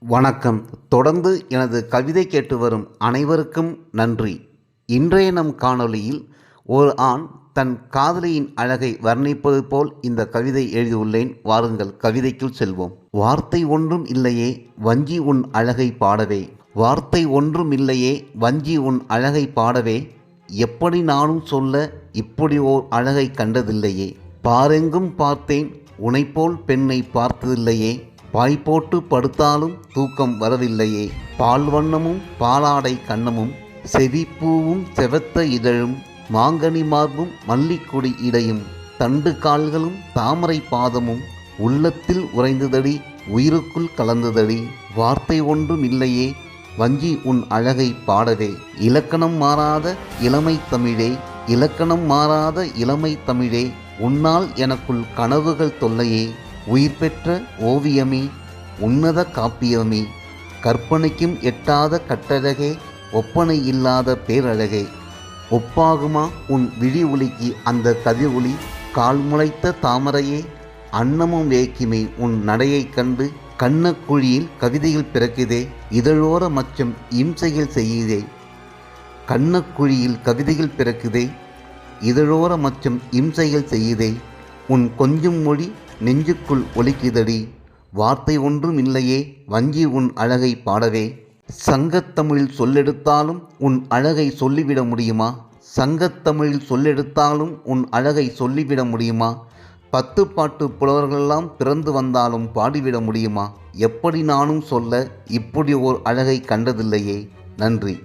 வணக்கம். தொடர்ந்து எனது கவிதை கேட்டு வரும் அனைவருக்கும் நன்றி. இன்றைய நம் காணொளியில் ஒரு ஆண் தன் காதலியின் அழகை வர்ணிப்பது போல் இந்த கவிதை எழுதியுள்ளேன். வாருங்கள் கவிதைக்குள் செல்வோம். வார்த்தை ஒன்றும் இல்லையே வஞ்சி உன் அழகை பாடவே. வார்த்தை ஒன்றும் இல்லையே வஞ்சி உன் அழகை பாடவே. எப்படி நானும் சொல்ல இப்படி ஓர் அழகை கண்டதில்லையே. பாரெங்கும் பார்த்தேன் உனைப்போல் பெண்ணை பார்த்ததில்லையே. பாய் படுத்தாலும் தூக்கம் வரவில்லையே. பால் வண்ணமும் பாலாடை கண்ணமும் செவிப்பூவும் செவத்த இதழும் மாங்கனி மார்பும் மல்லிக்குடி இடையும் தண்டு கால்களும் தாமரை பாதமும் உள்ளத்தில் உறைந்ததடி உயிருக்குள் கலந்ததடி வார்த்தை ஒன்றும் இல்லையே. வஞ்சி உன் அழகை பாடவே. இலக்கணம் மாறாத இளமை தமிழே இலக்கணம் மாறாத இளமை தமிழே. உன்னால் எனக்குள் கனவுகள் தொல்லையே. உயிர் பெற்ற ஓவியமே உன்னத காப்பியமே. கற்பனைக்கும் எட்டாத கட்டழகே ஒப்பனை இல்லாத பேரழகே. ஒப்பாகுமா உன் விழி ஒளிக்கு அந்த கதிர் ஒளி? கால் முளைத்த தாமரையே அன்னமும் வேக்கிமே உன் நடையைக் கண்டு கண்ணக்குழியில் கவிதையில் பிறக்குதே இதழோர மச்சம் இம்சையில் செய்யுதே. கண்ணக்குழியில் கவிதையில் பிறக்குதே இதழோர மச்சம் இம்சையில் செய்யுதே. உன் கொஞ்சம் மொழி நெஞ்சுக்குள் ஒலிக்குதடி. வார்த்தை ஒன்றும் இல்லையே வஞ்சி உன் அழகை பாடவே. சங்கத்தமிழில் சொல்லெடுத்தாலும் உன் அழகை சொல்லிவிட முடியுமா? சங்கத்தமிழில் சொல்லெடுத்தாலும் உன் அழகை சொல்லிவிட முடியுமா? பத்து பாட்டு புலவர்களெல்லாம் பிறந்து வந்தாலும் பாடிவிட முடியுமா? எப்படி நானும் சொல்ல இப்படி ஓர் அழகை கண்டதில்லையே. நன்றி.